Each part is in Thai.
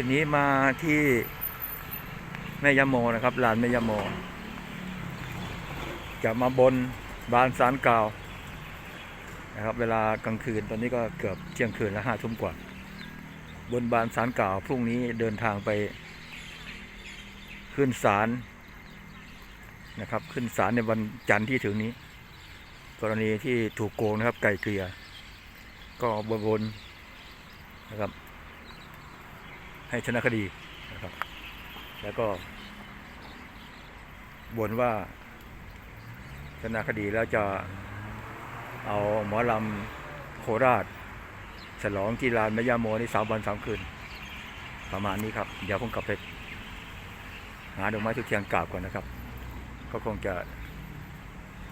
คืนนี้มาที่แม่ยะโมนะครับลานแม่ยะโม จะมาบนบานสารกล่าวนะครับ เวลากลางคืนตอนนี้ก็เกือบเที่ยงคืนแล้วห้าทุ่มกว่า บนบานสารกล่าวพรุ่งนี้เดินทางไป ขึ้นศาลนะครับ ขึ้นศาลในวันจันทร์ที่ถึงนี้ กรณีที่ถูกโกงนะครับไก่เกลี่ยก็บนบนนะครับ ให้ชนะคดีนะครับ แล้วก็บ่นว่าชนะคดีแล้วจะเอาหมอลำโคราช ฉลองที่ลานแม่ย่าโมนี่สามวันสามคืน ประมาณนี้ครับ เดี๋ยวผมกลับไปหาดอกไม้ทุกเทียนกราบก่อนนะครับ ก็คงจะ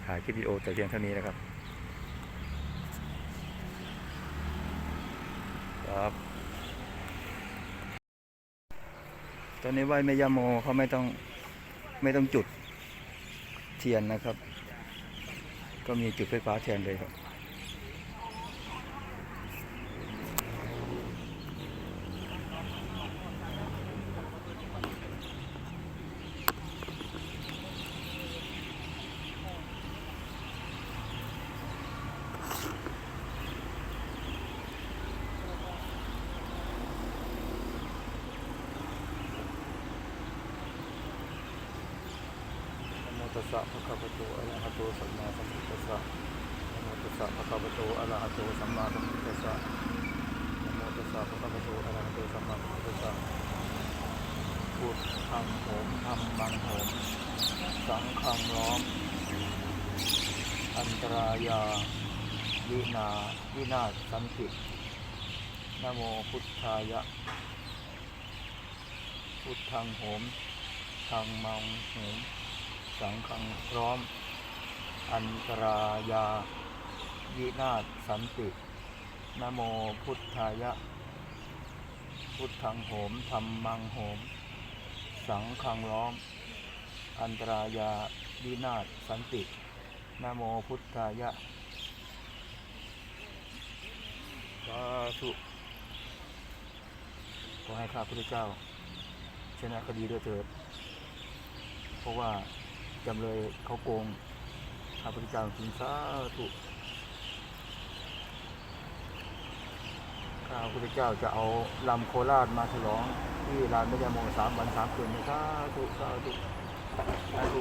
ถ่ายคลิปวิดีโอแต่เพียงเท่านี้นะครับ ครับ ต อนนี้ไหว้แม่ย่าโมเขาไม่ต้องไม่ต้องจุดเทียนนะครับ ก็มีจุดไฟฟ้าแทนเลยครับ ตัสสะภะคะวะโตอะระหะโตสัมมาสัมพุทธัสสะนะโมตัสสะภะคะวะโตอะระหะโตสัมมาสัมพุทธัสสะนะโมตัสสะภะคะวะโตอะระหะโตสัมมาสัมพุทธัสสะพุทธังโหมธรรมังโหมสังฆังล้อม อันตรายาวินาวินาศสันตินะโมพุทธายะ พุทธังโหมทางมังโหม สังฆังพร้อม อันตรายา วินาศสันตินะโมพุทธายะ พุทธังโหมธรรมังโหม สังฆังล้อม อันตรายาวินาศสันตินะโมพุทธายะสาธุขอให้ข้าพุทธเจ้า ชนะคดีด้วยเถิด เพราะว่า จำเลยเขาโกงข้าพเจ้าจริงสาธุข้าพุทธเจ้าจะเอาลำโคราชมาฉลอง ที่ลานแม่ยาโมสามวันสามคืนสาธุสาธุสาธุ